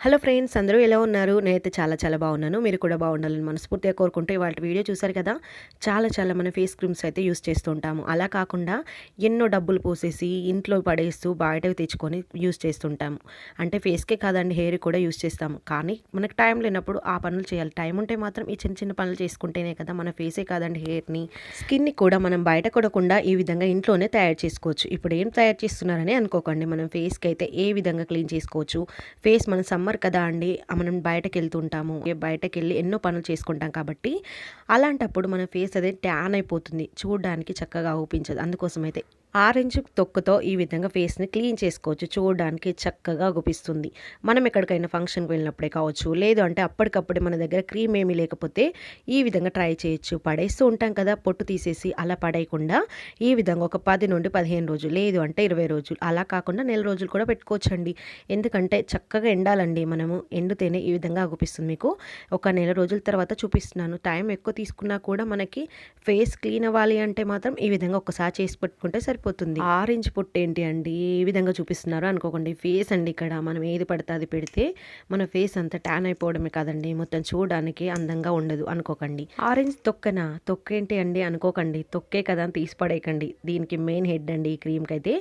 Hello friends అందరూ ఎలా ఉన్నారు? నేనైతే చాలా చాలా బాగున్నాను. మీరు కూడా బాగుండాలని మనస్ఫూర్తిగా కోరుకుంటే వాళ్ళ వీడియో చూసారు కదా? చాలా చాలా మన ఫేస్ క్రీమ్స్ అయితే యూస్ చేస్తూ ఉంటాము. అలా కాకుండా ఎన్నో డబ్బులు పోసేసి ఇంట్లో పడేస్తూ బయటకు తెచ్చుకొని యూస్ చేస్తుంటాము అంటే ఫేస్కే కాదండి హెయిర్ కూడా యూస్ చేస్తాము. కానీ మనకు టైం లేనప్పుడు ఆ పనులు చేయాలి. టైం ఉంటే మాత్రం ఈ చిన్న చిన్న పనులు చేసుకుంటేనే కదా మన ఫేసే కాదండి హెయిర్ని. స్కిన్ని కూడా మనం బయట కొడకుండా ఈ విధంగా ఇంట్లోనే తయారు చేసుకోవచ్చు. ఇప్పుడు ఏం తయారు చేస్తున్నారని అనుకోకండి. మనం ఫేస్కి అయితే ఏ విధంగా క్లీన్ చేసుకోవచ్చు? ఫేస్ మన సమ్మర్ కదా అండి మనం బయటకు వెళ్తుంటాము బయటకు వెళ్ళి ఎన్నో పనులు చేసుకుంటాం కాబట్టి అలాంటప్పుడు మన ఫేస్ అదే ట్యాన్ అయిపోతుంది. చూడడానికి చక్కగా ఊపించదు అందుకోసమైతే ఆరెంజ్ తొక్కుతో ఈ విధంగా ఫేస్ని క్లీన్ చేసుకోవచ్చు. చూడడానికి చక్కగా గుపిస్తుంది మనం ఎక్కడికైనా ఫంక్షన్కి వెళ్ళినప్పుడే కావచ్చు లేదు అంటే అప్పటికప్పుడే మన దగ్గర క్రీమ్ ఏమీ లేకపోతే ఈ విధంగా ట్రై చేయొచ్చు. పడేస్తూ ఉంటాం కదా పొట్టు తీసేసి అలా పడేయకుండా ఈ విధంగా ఒక పది నుండి పదిహేను రోజులు లేదు అంటే ఇరవై రోజులు అలా కాకుండా నెల రోజులు కూడా పెట్టుకోవచ్చండి. ఎందుకంటే చక్కగా ఎండాలండి మనము ఎండితేనే ఈ విధంగా అగుపిస్తుంది మీకు. ఒక నెల రోజుల తర్వాత చూపిస్తున్నాను. టైం ఎక్కువ తీసుకున్నా కూడా మనకి ఫేస్ క్లీన్ అవ్వాలి అంటే మాత్రం ఈ విధంగా ఒకసారి చేసి పెట్టుకుంటే సరి సరిపోతుంది ఆరెంజ్ పొట్టు ఏంటి అండి? ఏ విధంగా చూపిస్తున్నారు అనుకోకండి. ఫేస్ అండి ఇక్కడ. మనం ఏది పడితే అది పెడితే మన ఫేస్ అంతా ట్యాన్ అయిపోవడమే కాదండి. మొత్తం చూడడానికి అందంగా ఉండదు అనుకోకండి. ఆరెంజ్ తొక్కన? తొక్కేంటి అండి అనుకోకండి. తొక్కే కదా అని తీసి పడేయకండి. దీనికి మెయిన్ హెడ్ అండి ఈ క్రీమ్కి అయితే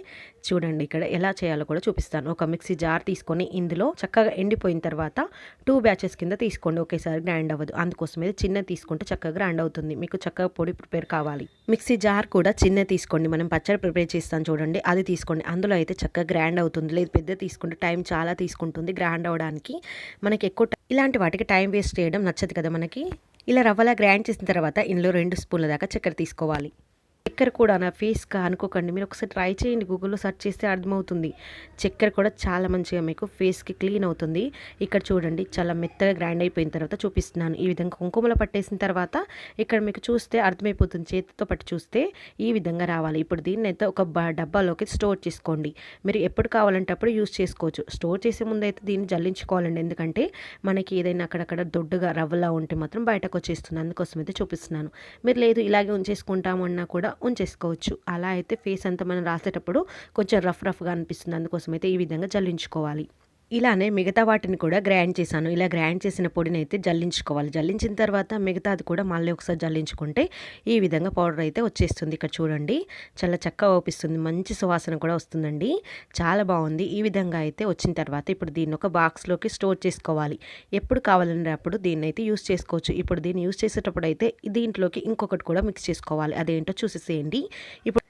చూడండి ఇక్కడ ఎలా చేయాలో కూడా చూపిస్తాను. ఒక మిక్సీ జార్ తీసుకొని ఇందులో చక్కగా ఎండిపోయిన తర్వాత టూ బ్యాచెస్ కింద తీసుకోండి. ఒకేసారి గ్రైండ్ అవ్వదు. అందుకోసం అయితే చిన్న తీసుకుంటే చక్కగా గ్రైండ్ అవుతుంది. మీకు చక్కగా పొడి ప్రిపేర్ కావాలి. మిక్సీ జార్ కూడా చిన్న తీసుకోండి. మనం పచ్చడి ప్రిపేర్ చేస్తాను చూడండి. అది తీసుకోండి. అందులో అయితే చక్కగా గ్రైండ్ అవుతుంది. లేదు పెద్ద తీసుకుంటే టైం చాలా తీసుకుంటుంది గ్రైండ్ అవ్వడానికి మనకి ఎక్కువ ఇలాంటి వాటికి టైం వేస్ట్ చేయడం నచ్చదు కదా మనకి. ఇలా రవ్వలా గ్రైండ్ చేసిన తర్వాత ఇందులో రెండు స్పూన్ల దాకా చక్కెర తీసుకోవాలి. చక్కెర కూడా నా ఫేస్గా అనుకోకండి. మీరు ఒకసారి ట్రై చేయండి. గూగుల్లో సెర్చ్ చేస్తే అర్థమవుతుంది. చక్కెర కూడా చాలా మంచిగా మీకు ఫేస్కి క్లీన్ అవుతుంది. ఇక్కడ చూడండి చాలా మెత్తగా గ్రైండ్ అయిపోయిన తర్వాత చూపిస్తున్నాను. ఈ విధంగా కుంకుమలో పట్టేసిన తర్వాత ఇక్కడ మీకు చూస్తే అర్థమైపోతుంది. చేతితో పట్టి చూస్తే ఈ విధంగా రావాలి. ఇప్పుడు దీన్ని అయితే ఒక డబ్బాలోకి స్టోర్ చేసుకోండి. మీరు ఎప్పుడు కావాలంటే అప్పుడు యూస్ చేసుకోవచ్చు. స్టోర్ చేసే ముందు అయితే దీన్ని జల్లించుకోవాలండి. ఎందుకంటే మనకి ఏదైనా అక్కడక్కడ దొడ్డుగా రవ్వలా ఉంటే మాత్రం బయటకు వచ్చేస్తుంది. అందుకోసం అయితే చూపిస్తున్నాను. మీరు లేదు ఇలాగే ఉంచేసుకుంటామన్నా కూడా ఉంచేసుకోవచ్చు. అలా అయితే ఫేస్ అంతా మనం రాసేటప్పుడు కొంచెం రఫ్ రఫ్గా అనిపిస్తుంది. అందుకోసం అయితే ఈ విధంగా జల్లించుకోవాలి. ఇలానే మిగతా వాటిని కూడా గ్రైండ్ చేశాను. ఇలా గ్రైండ్ చేసిన పొడిని అయితే జల్లించుకోవాలి. జల్లించిన తర్వాత మిగతా అది కూడా మళ్ళీ ఒకసారి జల్లించుకుంటే ఈ విధంగా పౌడర్ అయితే వచ్చేస్తుంది. ఇక్కడ చూడండి చాలా చక్కగా ఓపిస్తుంది మంచి సువాసన కూడా వస్తుందండి. చాలా బాగుంది. ఈ విధంగా అయితే వచ్చిన తర్వాత ఇప్పుడు దీన్ని ఒక బాక్స్లోకి స్టోర్ చేసుకోవాలి. ఎప్పుడు కావాలనేటప్పుడు దీన్ని అయితే యూస్ చేసుకోవచ్చు. ఇప్పుడు దీన్ని యూస్ చేసేటప్పుడు అయితే దీంట్లోకి ఇంకొకటి కూడా మిక్స్ చేసుకోవాలి. అదేంటో చూసేసేయండి. ఇప్పుడు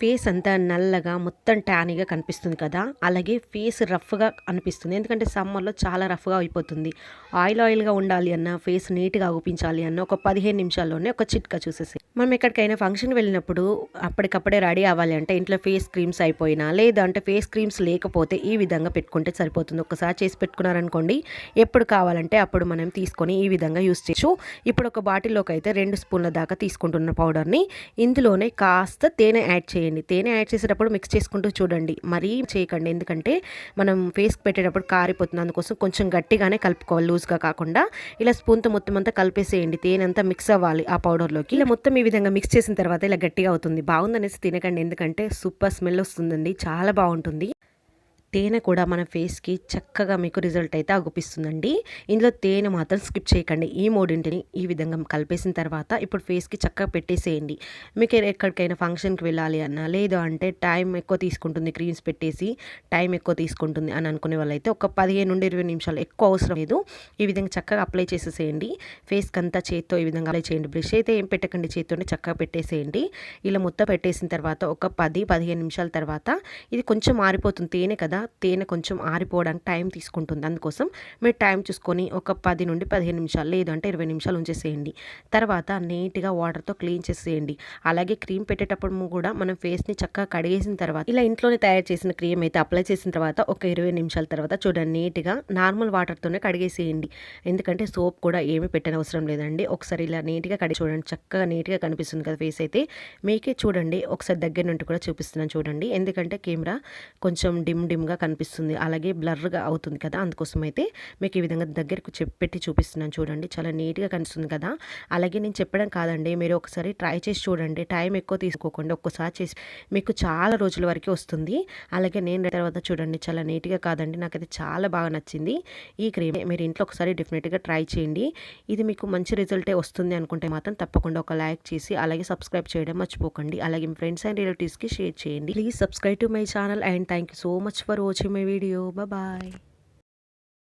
ఫేస్ అంతా నల్లగా మొత్తం ట్యానీగా కనిపిస్తుంది కదా? అలాగే ఫేస్ రఫ్గా అనిపిస్తుంది. ఎందుకంటే సమ్మర్లో చాలా రఫ్గా అయిపోతుంది. ఆయిల్ ఆయిల్గా ఉండాలి అన్న ఫేస్ నీట్గా అగుపించాలి అన్న ఒక పదిహేను నిమిషాల్లోనే ఒక చిట్కా చూసేసి మనం ఎక్కడికైనా ఫంక్షన్ వెళ్ళినప్పుడు అప్పటికప్పుడే రెడీ అవ్వాలి అంటే ఇంట్లో ఫేస్ క్రీమ్స్ అయిపోయినా లేదంటే ఫేస్ క్రీమ్స్ లేకపోతే ఈ విధంగా పెట్టుకుంటే సరిపోతుంది. ఒకసారి చేసి పెట్టుకున్నారనుకోండి ఎప్పుడు కావాలంటే అప్పుడు మనం తీసుకొని ఈ విధంగా యూస్ చేయొచ్చు. ఇప్పుడు ఒక బాటిల్లోకి అయితే రెండు స్పూన్ల దాకా తీసుకుంటున్న పౌడర్ని ఇందులోనే కాస్త తేనె యాడ్ చేయండి. తేనె యాడ్ చేసేటప్పుడు మిక్స్ చేసుకుంటూ చూడండి. మరీ చేయకండి. ఎందుకంటే మనం ఫేస్కి పెట్టేటప్పుడు కారిపోతుంది. అందుకోసం కొంచెం గట్టిగానే కలుపుకోవాలి. లూజ్గా కాకుండా ఇలా స్పూన్తో మొత్తం అంతా కలిపేసేయండి. తేనె అంతా మిక్స్ అవ్వాలి ఆ పౌడర్లోకి ఇలా మొత్తం ఈ విధంగా మిక్స్ చేసిన తర్వాత ఇలా గట్టిగా అవుతుంది. బాగుందనేసి తినకండి. ఎందుకంటే సూపర్ స్మెల్ వస్తుందండి. చాలా బాగుంటుంది. తేనె కూడా మన ఫేస్కి చక్కగా మీకు రిజల్ట్ అయితే అగుపిస్తుందండి ఇందులో తేనె మాత్రం స్కిప్ చేయకండి. ఈ మూడింటిని ఈ విధంగా కలిపేసిన తర్వాత ఇప్పుడు ఫేస్కి చక్కగా పెట్టేసేయండి. మీకు ఎక్కడికైనా ఫంక్షన్కి వెళ్ళాలి అన్నా లేదు అంటే టైం ఎక్కువ తీసుకుంటుంది క్రీమ్స్ పెట్టేసి టైం ఎక్కువ తీసుకుంటుంది అని అనుకునే వాళ్ళైతే ఒక పదిహేను నుండి ఇరవై నిమిషాలు ఎక్కువ అవసరం లేదు. ఈ విధంగా చక్కగా అప్లై చేసేసేయండి. ఫేస్కి అంతా చేత్తో ఈ విధంగా అప్లై చేయండి. బ్రష్ అయితే ఏం పెట్టకండి చేతితోనే చక్కగా పెట్టేసేయండి. ఇలా మొత్తం పెట్టేసిన తర్వాత ఒక పది పదిహేను నిమిషాల తర్వాత ఇది కొంచెం మారిపోతుంది తేనె కదా తేనె కొంచెం ఆరిపోవడానికి టైం తీసుకుంటుంది. అందుకోసం మీరు టైం చూసుకొని ఒక పది నుండి పదిహేను నిమిషాలు లేదు అంటే ఇరవై నిమిషాలు ఉంచేసేయండి. తర్వాత నీట్గా వాటర్తో క్లీన్ చేసేయండి అలాగే క్రీమ్ పెట్టేటప్పుడు కూడా మనం ఫేస్ని చక్కగా కడిగేసిన తర్వాత ఇలా ఇంట్లోనే తయారు చేసిన క్రీమ్ అయితే అప్లై చేసిన తర్వాత ఒక ఇరవై నిమిషాల తర్వాత చూడండి నీట్గా నార్మల్ వాటర్తోనే కడిగేసేయండి. ఎందుకంటే సోప్ కూడా ఏమీ పెట్టనవసరం లేదండి. ఒకసారి ఇలా నీట్గా కడిగి చూడండి చక్కగా నీట్గా కనిపిస్తుంది కదా ఫేస్ అయితే. మీకే చూడండి ఒకసారి దగ్గర నుండి కూడా చూపిస్తున్నాను చూడండి. ఎందుకంటే కెమెరా కొంచెం డిమ్ డిమ్ దూరంగా కనిపిస్తుంది. అలాగే బ్లర్గా అవుతుంది కదా! అందుకోసం అయితే మీకు ఈ విధంగా దగ్గరకు చెప్పెట్టి చూపిస్తున్నాను చూడండి. చాలా నీట్గా కనిపిస్తుంది కదా! అలాగే నేను చెప్పడం కాదండి. మీరు ఒకసారి ట్రై చేసి చూడండి. టైం ఎక్కువ తీసుకోకుండా ఒక్కసారి చేసి మీకు చాలా రోజుల వరకు వస్తుంది. అలాగే నేను తర్వాత చూడండి. చాలా నీట్గా కాదండి. నాకైతే చాలా బాగా నచ్చింది. ఈ క్రీమ్ మీరు ఇంట్లో ఒకసారి డెఫినెట్గా ట్రై చేయండి. ఇది మీకు మంచి రిజల్టే వస్తుంది అనుకుంటే మాత్రం తప్పకుండా ఒక లైక్ చేసి అలాగే సబ్స్క్రైబ్ చేయడం మర్చిపోకండి. అలాగే మీ ఫ్రెండ్స్ అండ్ రిలేటివ్స్కి షేర్ చేయండి. Please subscribe to my channel and thank you so much for watching my video bye